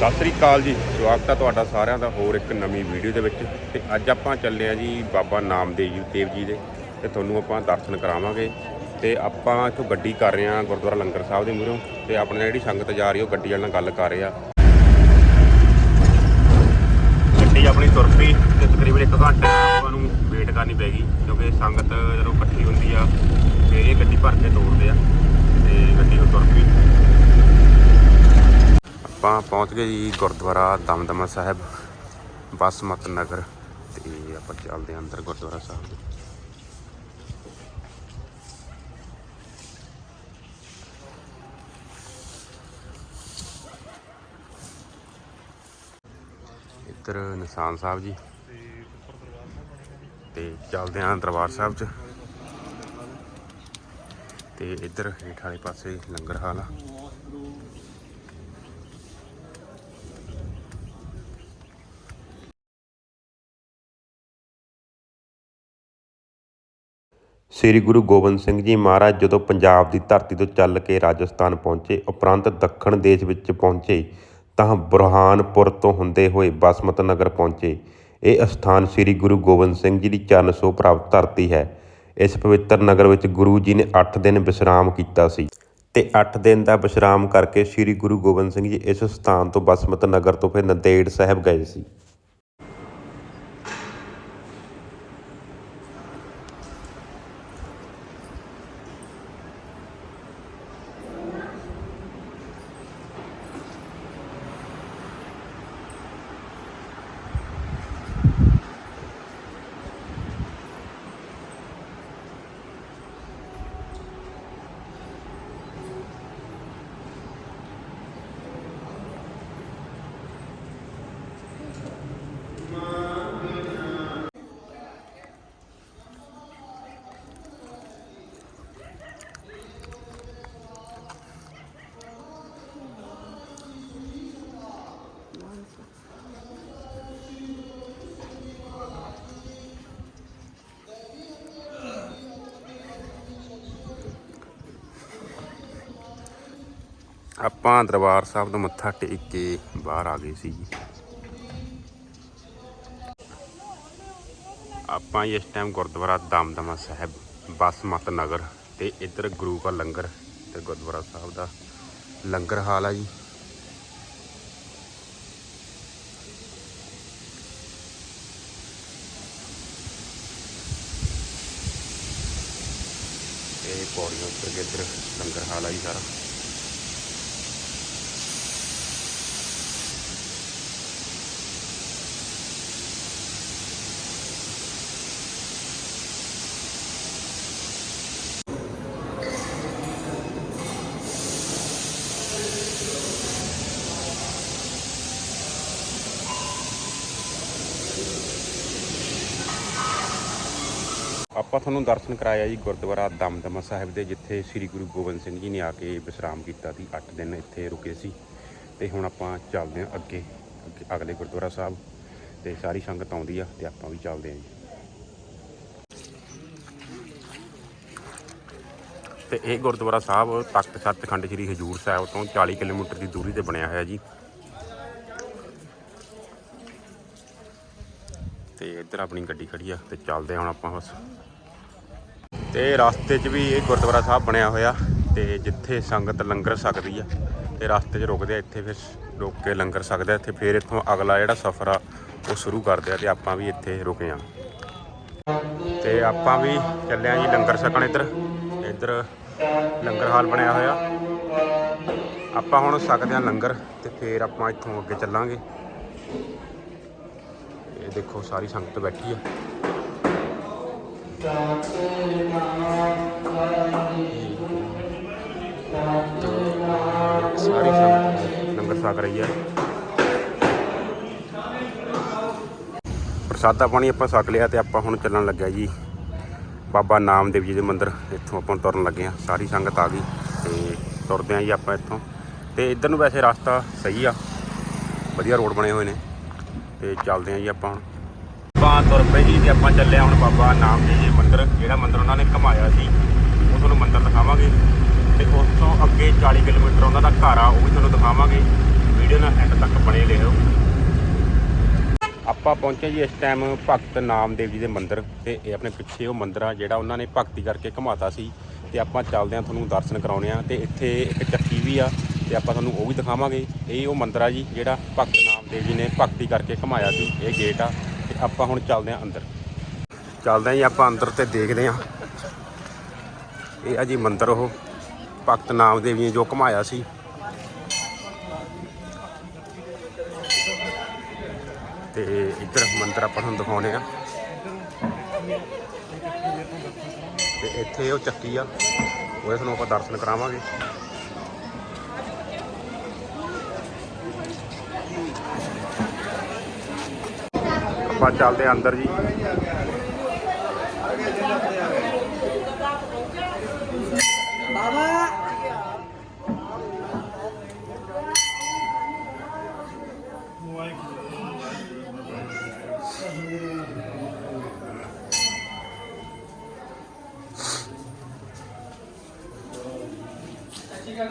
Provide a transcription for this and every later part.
ਸਤਿ ਸ੍ਰੀ ਅਕਾਲ ਜੀ। ਸਵਾਗਤ ਹੈ ਤੁਹਾਡਾ ਸਾਰਿਆਂ ਦਾ ਹੋਰ ਇੱਕ ਨਵੀਂ ਵੀਡੀਓ ਦੇ ਵਿੱਚ। ਤੇ ਅੱਜ ਆਪਾਂ ਚੱਲੇ ਆ ਜੀ ਬਾਬਾ ਨਾਮਦੇਵ ਜੀ, ਦੇਵ ਜੀ ਦੇ। ਤੇ ਤੁਹਾਨੂੰ ਆਪਾਂ ਦਰਸ਼ਨ ਕਰਾਵਾਂਗੇ। ਤੇ ਆਪਾਂ ਇੱਥੋਂ ਗੱਡੀ ਕਰ ਰਹੇ ਆ ਗੁਰਦੁਆਰਾ ਲੰਗਰ ਸਾਹਿਬ ਦੇ ਮੂਹਰੋਂ। ਤੇ ਆਪਣੇ ਜਿਹੜੀ ਸੰਗਤ ਜਾ ਰਹੀ ਉਹ ਗੱਡੀ ਵਾਲੇ ਨਾਲ ਗੱਲ ਕਰ ਰਹੇ ਆ। ਗੱਡੀ ਆਪਣੀ ਤੁਰ ਪਈ ਤੇ ਤਕਰੀਬਨ 1 ਘੰਟੇ ਆਪਾਂ ਨੂੰ ਵੇਟ ਕਰਨੀ ਪੈਗੀ ਕਿਉਂਕਿ ਸੰਗਤ ਜਦੋਂ ਇਕੱਠੀ ਹੁੰਦੀ ਆ, ਤੇ ਇਹ ਗੱਡੀ ਭਰ ਕੇ ਤੋੜਦੇ ਆ। ਤੇ ਗੱਡੀ ਨੂੰ ਤੁਰ ਪਈ। ਆਪਾਂ ਪਹੁੰਚ ਗਏ ਜੀ ਗੁਰਦੁਆਰਾ ਦਮਦਮਾ ਸਾਹਿਬ ਬਸਮਤ ਨਗਰ ਤੇ ਆਪਾਂ ਚੱਲਦੇ ਹਾਂ ਅੰਦਰ ਗੁਰਦੁਆਰਾ ਸਾਹਿਬ ਦੇ। ਇੱਧਰ ਨਿਸ਼ਾਨ ਸਾਹਿਬ ਜੀ ਤੇ ਚੱਲਦੇ ਹਾਂ ਦਰਬਾਰ ਸਾਹਿਬ ਚ। ਤੇ ਇੱਧਰ ਹੇਠ ਵਾਲੇ ਪਾਸੇ ਲੰਗਰ ਹਾਲ ਆ। ਸ੍ਰੀ ਗੁਰੂ ਗੋਬਿੰਦ ਸਿੰਘ ਜੀ ਮਹਾਰਾਜ ਜਦੋਂ ਪੰਜਾਬ ਦੀ ਧਰਤੀ ਤੋਂ ਚੱਲ ਕੇ ਰਾਜਸਥਾਨ ਪਹੁੰਚੇ, ਉਪਰੰਤ ਦੱਖਣ ਦੇਸ਼ ਵਿੱਚ ਪਹੁੰਚੇ, ਤਾਂ ਬੁਰਹਾਨਪੁਰ ਤੋਂ ਹੁੰਦੇ ਹੋਏ ਬਸਮਤ ਨਗਰ ਪਹੁੰਚੇ। ਇਹ ਅਸਥਾਨ ਸ੍ਰੀ ਗੁਰੂ ਗੋਬਿੰਦ ਸਿੰਘ ਜੀ ਦੀ ਚਰਨ ਛੋਹ ਪ੍ਰਾਪਤ ਧਰਤੀ ਹੈ। ਇਸ ਪਵਿੱਤਰ ਨਗਰ ਵਿੱਚ ਗੁਰੂ ਜੀ ਨੇ 8 ਦਿਨ ਵਿਸ਼ਰਾਮ ਕੀਤਾ ਸੀ ਤੇ 8 ਦਿਨ ਦਾ ਵਿਸ਼ਰਾਮ ਕਰਕੇ ਸ੍ਰੀ ਗੁਰੂ ਗੋਬਿੰਦ ਸਿੰਘ ਜੀ ਇਸ ਸਥਾਨ ਤੋਂ ਬਸਮਤ ਨਗਰ ਤੋਂ ਫਿਰ ਨੰਦੇੜ ਸਾਹਿਬ ਗਏ ਸੀ। ਆਪਾਂ ਦਰਬਾਰ ਸਾਹਿਬ ਤੋਂ ਮੱਥਾ ਟੇਕ ਕੇ ਬਾਹਰ ਆ ਗਏ ਸੀ ਜੀ। ਆਪਾਂ ਇਸ ਟਾਈਮ ਗੁਰਦੁਆਰਾ ਦਮਦਮਾ ਸਾਹਿਬ ਬਸਮਤ ਨਗਰ ਤੇ ਇੱਧਰ ਗੁਰੂ ਕਾ ਲੰਗਰ ਤੇ ਗੁਰਦੁਆਰਾ ਸਾਹਿਬ ਦਾ ਲੰਗਰ ਹਾਲ ਆ ਜੀ। ਇਹ ਪੌੜੀਆਂ ਉੱਤਰ ਇੱਧਰ ਲੰਗਰ ਹਾਲ ਆ ਜੀ ਸਾਰਾ। ਆਪਾਂ ਤੁਹਾਨੂੰ ਦਰਸ਼ਨ ਕਰਾਇਆ ਜੀ ਗੁਰਦੁਆਰਾ ਦਮਦਮਾ ਸਾਹਿਬ ਦੇ, ਜਿੱਥੇ ਸ੍ਰੀ ਗੁਰੂ ਗੋਬਿੰਦ ਸਿੰਘ ਜੀ ਨੇ ਆ ਕੇ ਵਿਸ਼ਰਾਮ ਕੀਤਾ ਸੀ। 8 ਦਿਨ ਇੱਥੇ ਰੁਕੇ ਸੀ। ਤੇ ਹੁਣ ਆਪਾਂ ਚੱਲਦੇ ਹਾਂ ਅੱਗੇ, ਅੱਗੇ- ਅਗਲੇ ਗੁਰਦੁਆਰਾ ਸਾਹਿਬ। ਤੇ ਸਾਰੀ ਸੰਗਤ ਆਉਂਦੀ ਆ ਤੇ ਆਪਾਂ ਵੀ ਚੱਲਦੇ ਹਾਂ ਜੀ। ਤੇ ਇਹ ਗੁਰਦੁਆਰਾ ਸਾਹਿਬ ਤਖਤ ਸੱਚਖੰਡ ਸ੍ਰੀ ਹਜੂਰ ਸਾਹਿਬ ਤੋਂ 40 ਕਿਲੋਮੀਟਰ ਦੀ ਦੂਰੀ ਤੇ ਬਣਿਆ ਹੋਇਆ ਜੀ। ਤੇ ਇੱਧਰ ਆਪਣੀ ਗੱਡੀ ਖੜੀ ਆ ਤੇ ਚੱਲਦੇ ਹਾਂ ਹੁਣ ਆਪਾਂ ਬਸ। ਤੇ ਰਸਤੇ 'ਚ ਵੀ ਇਹ ਗੁਰਦੁਆਰਾ ਸਾਹਿਬ ਬਣਿਆ ਹੋਇਆ ਤੇ ਜਿੱਥੇ ਸੰਗਤ ਲੰਗਰ ਸਕਦੀ ਆ ਤੇ ਰਸਤੇ 'ਚ ਰੁਕਦੇ ਆ, ਇੱਥੇ ਫਿਰ ਰੁਕ ਕੇ ਲੰਗਰ ਸਕਦੇ ਆ ਇੱਥੇ ਫਿਰ ਇੱਥੋਂ ਅਗਲਾ ਜਿਹੜਾ ਸਫ਼ਰ ਆ, ਉਹ ਸ਼ੁਰੂ ਕਰਦੇ ਆ ਤੇ ਆਪਾਂ ਵੀ ਇੱਥੇ ਰੁਕੇ ਆ। ਤੇ ਆਪਾਂ ਵੀ ਚੱਲੇ ਆ ਜੀ ਲੰਗਰ ਛਕਣ ਇੱਧਰ। ਇੱਧਰ ਲੰਗਰ ਹਾਲ ਬਣਿਆ ਹੋਇਆ। ਆਪਾਂ ਹੁਣ ਸਕਦੇ ਆ ਲੰਗਰ ਤੇ ਫਿਰ ਆਪਾਂ ਇੱਥੋਂ ਅੱਗੇ ਚੱਲਾਂਗੇ। ਇਹ ਦੇਖੋ ਸਾਰੀ ਸੰਗਤ ਬੈਠੀ ਆ। ਸਾਰੀ ਸੰਗਤ ਲੰਗਰ ਛਕ ਰਹੀ ਆ ਪ੍ਰਸਾਦਾ ਪਾਣੀ ਆਪਾਂ ਛਕ ਲਿਆ ਤੇ ਆਪਾਂ ਹੁਣ ਚੱਲਣ ਲੱਗਿਆ ਜੀ। ਬਾਬਾ ਨਾਮਦੇਵ ਜੀ ਦੇ ਮੰਦਿਰ, ਇੱਥੋਂ ਆਪਾਂ ਤੁਰਨ ਲੱਗੇ ਆ ਸਾਰੀ ਸੰਗਤ ਆ ਗਈ ਤੇ ਤੁਰਦੇ ਆ ਜੀ ਆਪਾਂ ਇੱਥੋਂ। ਤੇ ਇੱਧਰ ਨੂੰ ਵੈਸੇ ਰਸਤਾ ਸਹੀ ਆ। ਵਧੀਆ ਰੋਡ ਬਣੇ ਹੋਏ ਨੇ। ਤੇ ਚੱਲਦੇ ਆ ਜੀ ਆਪਾਂ ਹੁਣ। ਆਪਾਂ ਤੁਰ ਪਏ ਜੀ ਤੇ ਆਪਾਂ ਚੱਲੇ ਹੁਣ ਬਾਬਾ ਨਾਮਦੇਵ ਜੀ ਮੰਦਿਰ। ਜਿਹੜਾ ਮੰਦਿਰ ਉਹਨਾਂ ਨੇ ਘਮਾਇਆ ਸੀ, ਉਹ ਤੁਹਾਨੂੰ ਮੰਦਿਰ ਦਿਖਾਵਾਂਗੇ। ਤੇ ਉਸ ਤੋਂ ਅੱਗੇ 40 ਕਿਲੋਮੀਟਰ ਉਹਨਾਂ ਦਾ ਘਰ ਆ, ਉਹ ਵੀ ਤੁਹਾਨੂੰ ਦਿਖਾਵਾਂਗੇ। ਵੀਡੀਓ ਨਾਲ ਐਂਡ ਤੱਕ ਬਣੇ ਰਹੋ। ਆਪਾਂ ਪਹੁੰਚੇ ਜੀ ਇਸ ਟਾਈਮ ਭਗਤ ਨਾਮਦੇਵ ਜੀ ਦੇ ਮੰਦਿਰ ਤੇ ਇਹ ਆਪਣੇ ਪਿੱਛੇ ਉਹ ਮੰਦਿਰ ਆ, ਜਿਹੜਾ ਉਹਨਾਂ ਨੇ ਭਗਤੀ ਕਰਕੇ ਘਮਾਤਾ ਸੀ। ਤੇ ਆਪਾਂ ਚੱਲਦੇ ਆ ਤੁਹਾਨੂੰ ਦਰਸ਼ਨ ਕਰਾਉਣੇ ਆ ਤੇ ਇੱਥੇ ਇੱਕ ਚੱਕੀ ਵੀ ਆ, ਤੇ ਆਪਾਂ ਤੁਹਾਨੂੰ ਉਹ ਵੀ ਦਿਖਾਵਾਂਗੇ। ਇਹ ਉਹ ਮੰਦਿਰ ਆ ਜੀ, ਜਿਹੜਾ ਭਗਤ ਨਾਮਦੇਵ ਜੀ ਨੇ ਭਗਤੀ ਕਰਕੇ ਘਮਾਇਆ ਸੀ। ਇਹ ਗੇਟ ਆ। ਤੇ ਆਪਾਂ ਹੁਣ ਚੱਲਦੇ ਆ ਅੰਦਰ। ਚੱਲਦੇ ਆ ਜੀ, ਆਪਾਂ ਅੰਦਰ ਤੇ ਦੇਖਦੇ ਆ ਇਹ ਆ ਜੀ ਮੰਦਿਰ ਉਹ, ਭਗਤ ਨਾਮ ਦੇਵੀ ਨੇ ਜੋ ਘਮਾਇਆ ਸੀ। ਤੇ ਇੱਧਰ ਮੰਦਿਰ ਆਪਾਂ ਤੁਹਾਨੂੰ ਦਿਖਾਉਣੇ ਆ ਤੇ ਇੱਥੇ ਉਹ ਚੱਕੀ ਆ, ਉਹਦੇ ਤੁਹਾਨੂੰ ਆਪਾਂ ਦਰਸ਼ਨ ਕਰਾਵਾਂਗੇ। ਆਪਾਂ ਚੱਲਦੇ ਆ ਅੰਦਰ ਜੀ।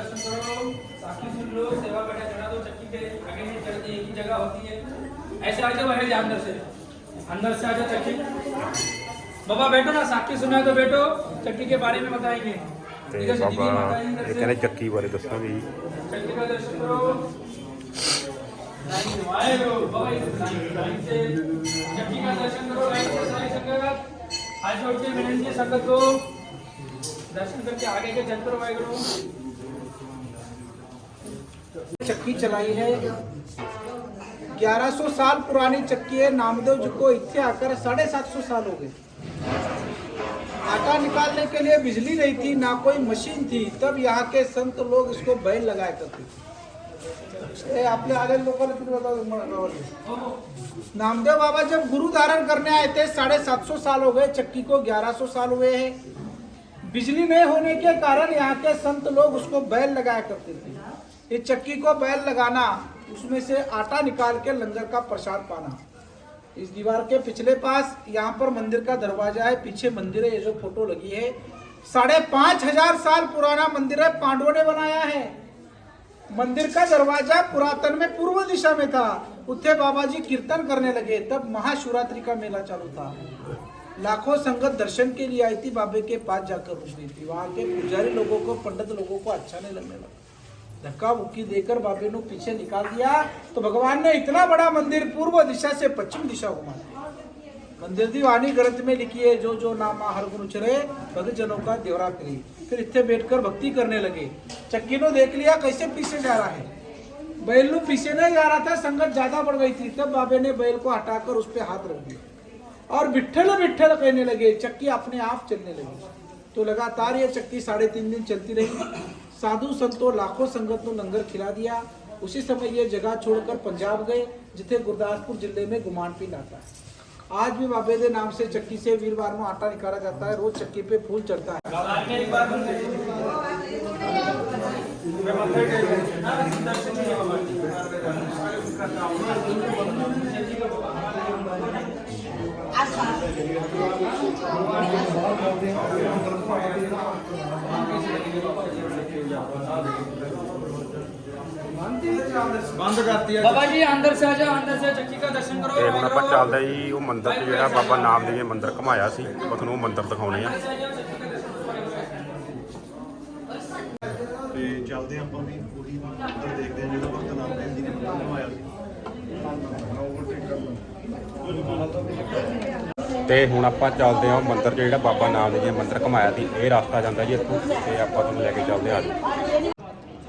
दर्शन करो साक्षी सुन लो सेवा बैठा चढ़ा दो चक्की के आगे नहीं चढ़ती एक ही जगह होती है। ऐसे आ जाओ बाहर जा अंदर से। अंदर से आ जाओ चक्की। बाबा बैठो ना साक्षी सुना तो बैठो। चक्की के बारे में बताएँगे। बाबा इतने चक्की बारे दसो भी चक्की का दर्शन करो। चक्की का दर्शन करो लाइन से के विनती संगत को। दर्शन करके आगे के जंतर वागुरु चक्की चलाई है। 1100 साल पुरानी चक्की है। नामदेव जी को इतने आकर साढ़े सात सौ साल हो गए। आटा निकालने के लिए बिजली नहीं थी, ना कोई मशीन थी। तब यहाँ के संत लोग इसको बैल लगाया करते थे। आपले आले. नामदेव बाबा जब गुरु धारण करने आए थे, साढ़े सात सौ साल हो गए। चक्की को ग्यारह सौ साल हुए हैं। बिजली नहीं होने के कारण यहाँ के संत लोग उसको बैल लगाया करते थे। ये चक्की को बैल लगाना, उसमें से आटा निकाल के लंगर का प्रसाद पाना। इस दीवार के पिछले पास, यहाँ पर मंदिर का दरवाज़ा है, पीछे मंदिर है, ये जो फ़ोटो लगी है। साढ़े पाँच हज़ार साल पुराना मंदिर है, पांडवों ने बनाया है। मंदिर का दरवाज़ा पुरातन में पूर्व दिशा में था। उत्थे बाबा जी कीर्तन करने लगे, तब महाशिवरात्रि का मेला चालू था। लाखों संगत दर्शन के लिए आई थी, बाबे के पास जाकर रुक गई थी। वहाँ के पुजारी लोगों को, पंडित लोगों को अच्छा नहीं लगने लगा। धक्का मुक्की देकर बाबे ने पीछे निकाल दिया। तो भगवान ने इतना बड़ा मंदिर पूर्व दिशा से पश्चिम दिशा घुमा दिया मंदिर दी वाणी ग्रंथ में लिखी है, जो जो नामा हर गुण उचरे भगत जनों का देवरा करी फिर इतने बैठकर भक्ति करने लगे। चक्की ने देख लिया, कैसे पीछे जा रहा है? बैल नु पीछे नहीं जा रहा था, संगत ज़्यादा बढ़ गई थी। तब बाबे ने बैल को हटाकर उस पर हाथ रख दिया। और बिठल बिठल कहने लगे, चक्की अपने आप चलने लगी। तो लगातार ये चक्की साढ़े तीन दिन चलती रही। साधु संतों लाखों संगत को लंगर खिला दिया। उसी समय ये जगह छोड़कर पंजाब गए, जिथे गुरदासपुर ज़िले में गुमान पिंड आता है। आज भी बाबे दे नाम से चक्की से वीरवार में आटा निकाला जाता है। रोज चक्की पे फूल चढ़ता है। ਬੰਦ ਕਰਤੀ ਹੈ ਬਾਬਾ ਜੀ ਅੰਦਰ ਸੇ ਆ ਜਾ ਅੰਦਰ ਸੇ ਚੱਕੀ ਦਾ ਦਰਸ਼ਨ ਕਰੋ ਤੇ ਹੁਣ ਆਪਾਂ ਚੱਲਦੇ ਜੀ ਉਹ ਮੰਦਿਰ ਤੇ ਜਿਹੜਾ ਬਾਬਾ ਨਾਮਦੇਵ ਨੇ ਮੰਦਿਰ ਘਮਾਇਆ ਸੀ ਆਪਾਂ ਤੁਹਾਨੂੰ ਉਹ ਮੰਦਿਰ ਦਿਖਾਉਣੇ ਆ। ਤੇ ਚੱਲਦੇ ਆਪਾਂ ਵੀ ਉਹੀ ਮੰਦਿਰ ਦੇਖਦੇ ਆ ਜਿਹੜਾ ਤੇ ਹੁਣ ਆਪਾਂ ਚੱਲਦੇ ਹਾਂ ਉਹ ਮੰਦਿਰ ਜਿਹੜਾ ਬਾਬਾ ਨਾਮਦੇਵ ਜੀ ਨੇ ਮੰਦਿਰ ਘਮਾਇਆ ਸੀ, ਇਹ ਰਸਤਾ ਜਾਂਦਾ ਜੀ ਇੱਥੋਂ ਤੇ ਆਪਾਂ ਤੁਹਾਨੂੰ ਲੈ ਕੇ ਚੱਲਦੇ ਹਾਂ ਜੀ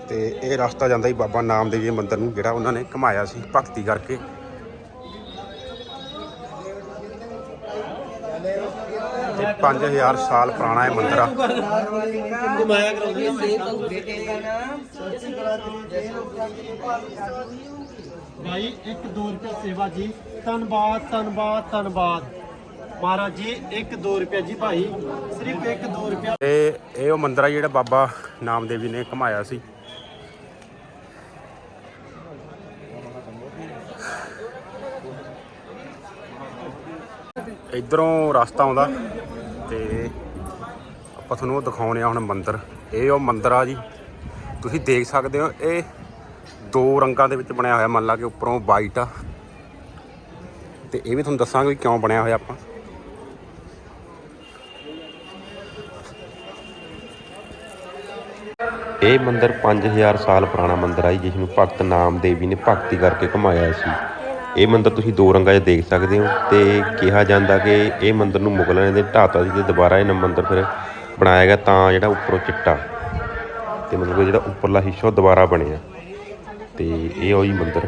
ਤੇ ਇਹ ਰਸਤਾ ਜਾਂਦਾ ਜੀ ਬਾਬਾ ਨਾਮਦੇਵ ਜੀ ਦੇ ਮੰਦਿਰ ਨੂੰ, ਜਿਹੜਾ ਉਹਨਾਂ ਨੇ ਘਮਾਇਆ ਸੀ ਭਗਤੀ ਕਰਕੇ। ਇਹ 5000 ਸਾਲ ਪੁਰਾਣਾ ਇਹ ਮੰਦਿਰ ਆ। ਭਾਈ 1-2 ਰੁਪਏ ਸੇਵਾ ਜੀ। ਧੰਨਵਾਦ ਧੰਨਵਾਦ ਧੰਨਵਾਦ। ਮਹਾਰਾਜ ਜੀ 1-2 ਰੁਪਏ ਜੀ ਭਾਈ, ਸਿਰਫ 1-2 ਰੁਪਏ। ਤੇ ਇਹ ਉਹ ਮੰਦਿਰ ਆ ਜਿਹੜਾ ਬਾਬਾ ਨਾਮਦੇਵ ਜੀ ਨੇ ਘਮਾਇਆ ਸੀ। ਇਧਰੋਂ ਰਸਤਾ ਆਉਂਦਾ ਤੇ ਆਪਾਂ ਤੁਹਾਨੂੰ ਉਹ ਦਿਖਾਉਣੇ ਆ ਹੁਣ ਮੰਦਿਰ। ਇਹ ਉਹ ਮੰਦਿਰ ਆ ਜੀ। ਤੁਸੀਂ ਦੇਖ ਸਕਦੇ ਹੋ, ਇਹ ਦੋ ਰੰਗਾਂ ਦੇ ਵਿੱਚ ਬਣਿਆ ਹੋਇਆ ਮੰਨ ਲਾ ਕਿ ਉੱਪਰੋਂ ਵਾਈਟ ਆ। ਤੇ ਇਹ ਵੀ ਤੁਹਾਨੂੰ ਦੱਸਾਂਗੇ ਵੀ ਕਿਉਂ ਬਣਿਆ ਹੋਇਆ ਆਪਾਂ। ਇਹ ਮੰਦਿਰ 5000 ਸਾਲ ਪੁਰਾਣਾ ਮੰਦਿਰ ਹੈ ਜਿਸ ਨੂੰ ਭਗਤ ਨਾਮਦੇਵੀ ਨੇ ਭਗਤੀ ਕਰਕੇ ਘੁਮਾਇਆ ਸੀ। ਇਹ ਮੰਦਿਰ ਤੁਸੀਂ ਦੋ ਰੰਗਾਂ 'ਚ ਦੇਖ ਸਕਦੇ ਹੋ ਤੇ ਕਿਹਾ ਜਾਂਦਾ ਕਿ ਇਹ ਮੰਦਿਰ ਨੂੰ ਮੁਗਲਾਂ ਨੇ ਢਾਤਾ ਸੀ ਤੇ ਦੁਬਾਰਾ ਇਹ ਮੰਦਿਰ ਫਿਰ ਬਣਾਇਆ ਗਿਆ ਤਾਂ ਜਿਹੜਾ ਉੱਪਰੋਂ ਚਿੱਟਾ। ਤੇ ਮਤਲਬ ਜਿਹੜਾ ਉੱਪਰਲਾ ਹਿੱਸਾ ਦੁਬਾਰਾ ਬਣਿਆ। ਤੇ ਇਹ ਉਹੀ ਮੰਦਿਰ।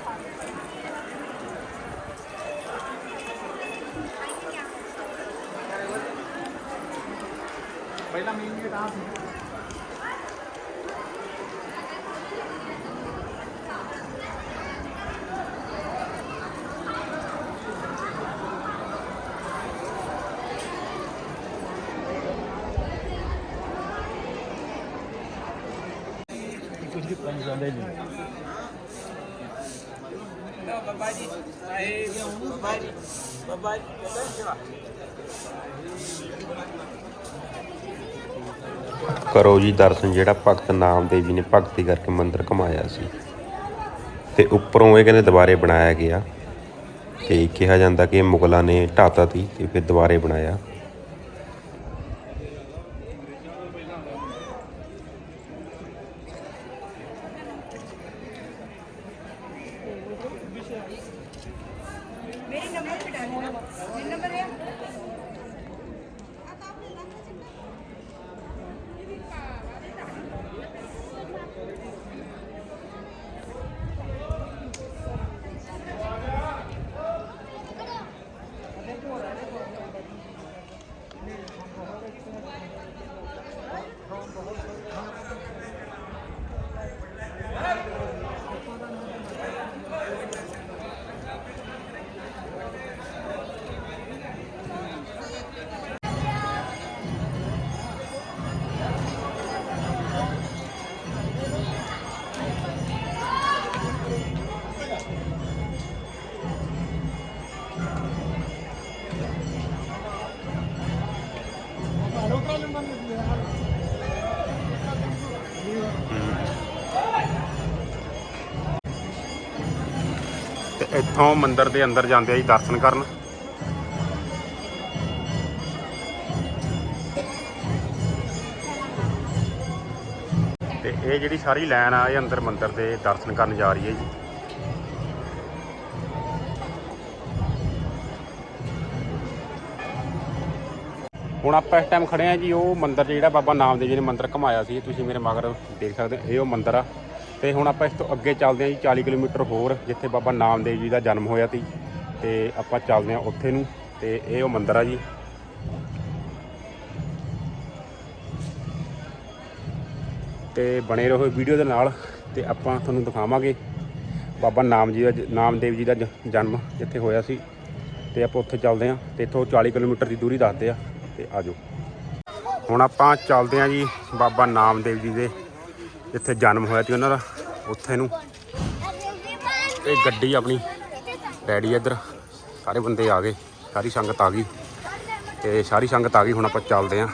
Vai lá, menino, tá assim. Bye-bye. Bye-bye. Bye-bye. Bye-bye. Bye-bye. ਕਰੋ ਜੀ ਦਰਸ਼ਨ ਜਿਹੜਾ ਭਗਤ ਨਾਮਦੇਵ ਜੀ ਨੇ ਭਗਤੀ ਕਰਕੇ ਮੰਦਿਰ ਘਮਾਇਆ ਸੀ ਤੇ ਉੱਪਰੋਂ ਇਹ ਕਹਿੰਦੇ ਦੁਬਾਰੇ ਬਣਾਇਆ ਗਿਆ ਤੇ ਕਿਹਾ ਜਾਂਦਾ ਕਿ ਇਹ ਮੁਗਲਾਂ ਨੇ ਢਾਤਾ ਸੀ ਤੇ ਫਿਰ ਦੁਬਾਰੇ ਬਣਾਇਆ मेरी नंबर पे डालना मेरा नंबर है ਤੇ ਇੱਥੋਂ ਮੰਦਿਰ ਦੇ ਅੰਦਰ ਜਾਂਦੇ ਆ ਜੀ ਦਰਸ਼ਨ ਕਰਨ। ਤੇ ਇਹ ਜਿਹੜੀ ਸਾਰੀ ਲਾਈਨ ਆ, ਇਹ ਅੰਦਰ ਮੰਦਿਰ ਦੇ ਦਰਸ਼ਨ ਕਰਨ ਜਾ ਰਹੀ ਹੈ ਜੀ। ਹੁਣ ਆਪਾਂ ਇਸ ਟਾਈਮ ਖੜੇ ਆ ਜੀ, ਉਹ ਮੰਦਿਰ ਜਿਹੜਾ ਬਾਬਾ ਨਾਮਦੇਵ ਜੀ ਨੇ ਮੰਦਿਰ ਘਮਾਇਆ ਸੀ, ਤੁਸੀਂ ਮੇਰੇ ਮਗਰ ਦੇਖ ਸਕਦੇ ਹੋ, ਇਹ ਉਹ ਮੰਦਿਰ ਆ। ਤੇ ਹੁਣ ਆਪਾਂ ਇਸ ਤੋਂ ਅੱਗੇ ਚੱਲਦੇ ਆ ਜੀ 40 ਕਿਲੋਮੀਟਰ ਹੋਰ, ਜਿੱਥੇ ਬਾਬਾ ਨਾਮਦੇਵ ਜੀ ਦਾ ਜਨਮ ਹੋਇਆ ਸੀ। ਤੇ ਆਪਾਂ ਚੱਲਦੇ ਆ ਉੱਥੇ ਨੂੰ, ਤੇ ਇਹ ਉਹ ਮੰਦਿਰ ਆ ਜੀ। ਤੇ ਬਣੇ ਰਹੋ ਵੀਡੀਓ ਦੇ ਨਾਲ, ਤੇ ਆਪਾਂ ਤੁਹਾਨੂੰ ਦਿਖਾਵਾਂਗੇ ਬਾਬਾ ਨਾਮ ਜੀ ਦਾ ਜ- ਨਾਮਦੇਵ ਜੀ ਦਾ ਜ- ਜਨਮ ਜਿੱਥੇ ਹੋਇਆ ਸੀ। ਤੇ ਆਪਾਂ ਉੱਥੇ ਚੱਲਦੇ ਆਂ ਤੇ ਇੱਥੋਂ 40 ਕਿਲੋਮੀਟਰ ਦੀ ਦੂਰੀ ਦੱਸਦੇ ਆ। ਤੇ ਆਜੋ। ਹੁਣ ਆਪਾਂ ਚੱਲਦੇ ਆਂ ਜੀ ਬਾਬਾ ਨਾਮਦੇਵ ਜੀ ਦੇ, ਜਿੱਥੇ ਜਨਮ ਹੋਇਆ ਸੀ ਉਹਨਾਂ ਦਾ, ਉੱਥੇ ਨੂੰ। ਇਹ ਗੱਡੀ ਆਪਣੀ ਰੈਡੀ ਇੱਧਰ, ਸਾਰੇ ਬੰਦੇ ਆ ਗਏ, ਸਾਰੀ ਸੰਗਤ ਆ ਗਈ। ਤੇ ਸਾਰੀ ਸੰਗਤ ਆ ਗਈ, ਹੁਣ ਆਪਾਂ ਚੱਲਦੇ ਆਂ।